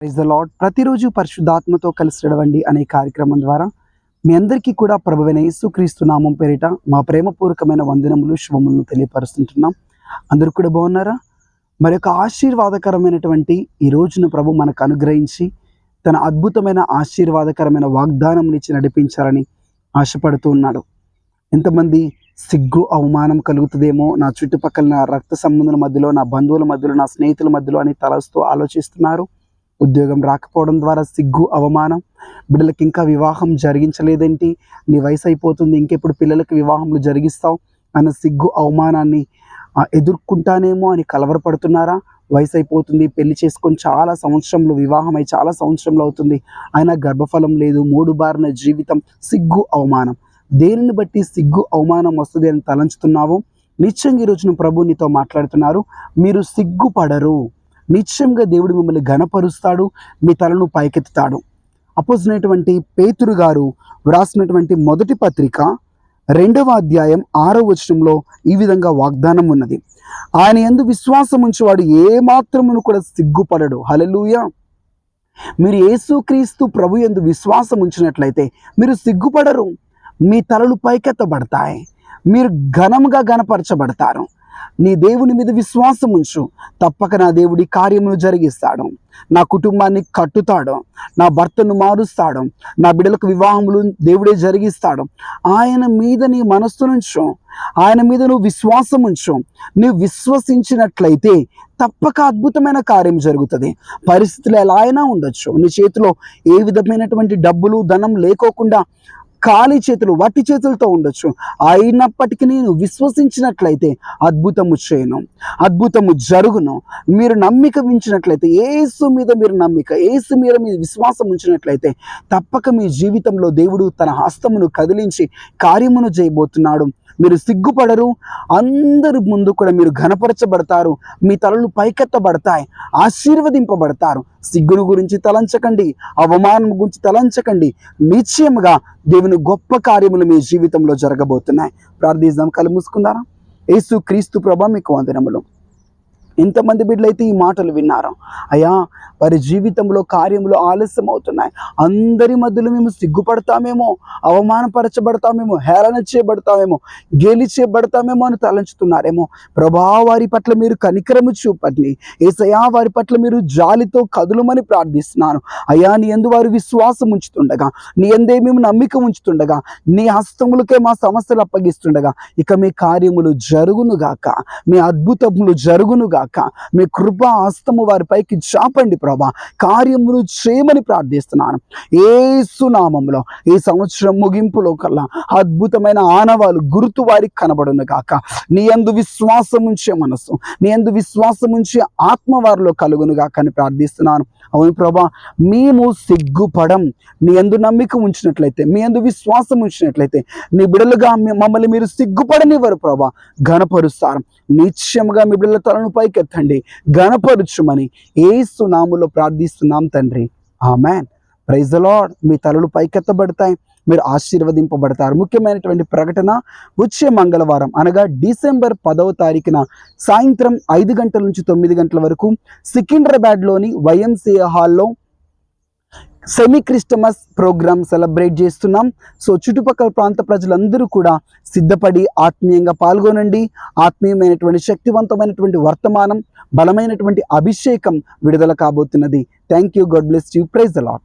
Praise the lord ప్రతిరోజు పరిశుద్ధాత్మతో కలిసి నడవండి అనే కార్యక్రమం ద్వారా మీ అందరికీ కూడా ప్రభువైన యేసుక్రీస్తు నామం పేరిట మా ప్రేమపూర్వకమైన వందనములు శుభములను తెలియపరుస్తుంటున్నాం. అందరూ కూడా బాగున్నారా? మరి యొక్క ఆశీర్వాదకరమైనటువంటి ఈ రోజున ప్రభు మనకు అనుగ్రహించి తన అద్భుతమైన ఆశీర్వాదకరమైన వాగ్దానం ఇచ్చి నడిపించాలని ఆశపడుతూ ఉన్నాడు. ఎంతమంది సిగ్గు అవమానం కలుగుతుందేమో నా చుట్టుపక్కల నా రక్త సంబంధుల మధ్యలో నా బంధువుల మధ్యలో నా స్నేహితుల మధ్యలో అని తలస్తూ ఆలోచిస్తున్నారు. ఉద్యోగం రాకపోవడం ద్వారా సిగ్గు అవమానం బిడ్డలకి ఇంకా వివాహం జరిగించలేదేంటి? నీ వయసు అయిపోతుంది ఇంకెప్పుడు పిల్లలకి వివాహంలో జరిగిస్తావు? అన్న సిగ్గు అవమానాన్ని ఎదుర్కొంటానేమో అని కలవరపడుతున్నారా? వయసు అయిపోతుంది పెళ్ళి చేసుకొని చాలా సంవత్సరంలో వివాహం అయి చాలా సంవత్సరంలో అవుతుంది. అయినా గర్భఫలం లేదు మూడు బారిన జీవితం సిగ్గు అవమానం. దేనిని బట్టి సిగ్గు అవమానం వస్తుంది అని తలంచుతున్నావు? నిత్యంగా ఈ రోజున ప్రభు నీతో మాట్లాడుతున్నారు. మీరు సిగ్గుపడరు. నిశ్చయంగా దేవుడు మిమ్మల్ని ఘనపరుస్తాడు మీ తలను పైకెత్తుతాడు. అపోజినటువంటి పేతురు గారు వ్రాసినటువంటి మొదటి పత్రిక రెండవ అధ్యాయం ఆరో వచనంలో ఈ విధంగా వాగ్దానం ఉన్నది. ఆయన ఎందు విశ్వాసం ఉంచేవాడు ఏ మాత్రమును కూడా సిగ్గుపడడు. హలలుయ మీరు యేసుక్రీస్తు ప్రభు ఎందు విశ్వాసం ఉంచినట్లయితే మీరు సిగ్గుపడరు. మీ తలలు పైకెత్తబడతాయి. మీరు ఘనంగా గనపరచబడతారు నీ దేవుని మీద విశ్వాసం ఉంచు. తప్పక నా దేవుడి కార్యమును జరిగిస్తాడు. నా కుటుంబాన్ని కట్టుతాడు. నా భర్తను మారుస్తాడు. నా బిడ్డలకు వివాహములు దేవుడే జరిగిస్తాడు. ఆయన మీద నీ మనస్సు నుంచు ఆయన మీద నువ్వు విశ్వాసం ఉంచు. నువ్వు విశ్వసించినట్లయితే తప్పక అద్భుతమైన కార్యం జరుగుతుంది. పరిస్థితులు ఎలా అయినా ఉండొచ్చు. నీ చేతిలో ఏ విధమైనటువంటి డబ్బులు ధనం లేకోకుండా ఖాళీ చేతులు వట్టి చేతులతో ఉండొచ్చు. అయినప్పటికీ నేను విశ్వసించినట్లయితే అద్భుతము చేయను. అద్భుతము జరుగును. మీరు నమ్మిక ఉంచినట్లయితే ఏసు మీద మీరు నమ్మిక ఏసు మీద మీ విశ్వాసం ఉంచినట్లయితే తప్పక మీ జీవితంలో దేవుడు తన హస్తమును కదిలించి కార్యమును చేయబోతున్నాడు. మీరు సిగ్గుపడరు. అందరి ముందు కూడా మీరు ఘనపరచబడతారు. మీ తలలు పైకెత్తబడతాయి. ఆశీర్వదింపబడతారు. సిగ్గును గురించి తలంచకండి. అవమానం గురించి తలంచకండి. నిశ్చయముగా దేవుని గొప్ప కార్యములు మీ జీవితంలో జరగబోతున్నాయి. ప్రార్థిద్దాం. కళ్ళు మూసుకుందారా? యేసు క్రీస్తు ప్రభ మీకు వందనములు. ఎంతమంది బిడ్డలైతే ఈ మాటలు విన్నారో. అయ్యా వారి జీవితంలో కార్యములు ఆలస్యం అవుతున్నాయి అందరి మధ్యలో మేము సిగ్గుపడతామేమో అవమానపరచబడతామేమో హేళన చేయబడతామేమో గెలిచేయబడతామేమో అని తలంచుతున్నారేమో. ప్రభా వారి పట్ల మీరు కనికరము చూపండి. ఏసయా వారి పట్ల మీరు జాలితో కదులమని ప్రార్థిస్తున్నాను. అయ్యా నీ ఎందు వారు విశ్వాసం ఉంచుతుండగా నీ ఎందే మేము నమ్మిక ఉంచుతుండగా నీ హస్తములకే మా సమస్యలు అప్పగిస్తుండగా ఇక మీ కార్యములు జరుగునుగాక మీ అద్భుతములు జరుగునుగాక మీ కృప హస్తము వారిపైకి చాపండి ప్రభా. కార్యములు చేయమని ప్రార్థిస్తున్నాను. ఏసునామంలో ఈ సంవత్సరం ముగింపులో కల్లా అద్భుతమైన ఆనవాలు గుర్తు వారికి కనబడును గాక. నీ అందు విశ్వాసం ఉంచే మనసు నీ అందు విశ్వాసం ఉంచే ఆత్మ వారిలో కలుగును గాక అని ప్రార్థిస్తున్నాను. అవును ప్రభా మేము సిగ్గుపడం నీ అందు నమ్మిక ఉంచినట్లయితే మీ అందు విశ్వాసం ఉంచినట్లయితే నీ బిడలుగా మమ్మల్ని మీరు సిగ్గుపడనివ్వరు ప్రభా. ఘనపరుస్తారు. నిత్యముగా మీ బిడల తలను పైకెత్తండి. ఘనపరుచుమని ఏ సునాములో ప్రార్థిస్తున్నాం తండ్రి. ఆమెన్. ప్రైజ్ లాడ్ మీ తలలు పైకెత్తబడతాయి. మీరు ఆశీర్వదింపబడతారు. ముఖ్యమైనటువంటి ప్రకటన వచ్చే మంగళవారం అనగా డిసెంబర్ పదవ తారీఖున సాయంత్రం ఐదు గంటల నుంచి తొమ్మిది గంటల వరకు సికింద్రాబాద్లోని వైఎంసీఏ హాల్లో సెమీ క్రిస్టమస్ ప్రోగ్రామ్ సెలబ్రేట్ చేస్తున్నాం. సో చుట్టుపక్కల ప్రాంత ప్రజలందరూ కూడా సిద్ధపడి ఆత్మీయంగా పాల్గొనండి. ఆత్మీయమైనటువంటి శక్తివంతమైనటువంటి వర్తమానం బలమైనటువంటి అభిషేకం విడుదల కాబోతున్నది. Thank you God bless you praise the Lord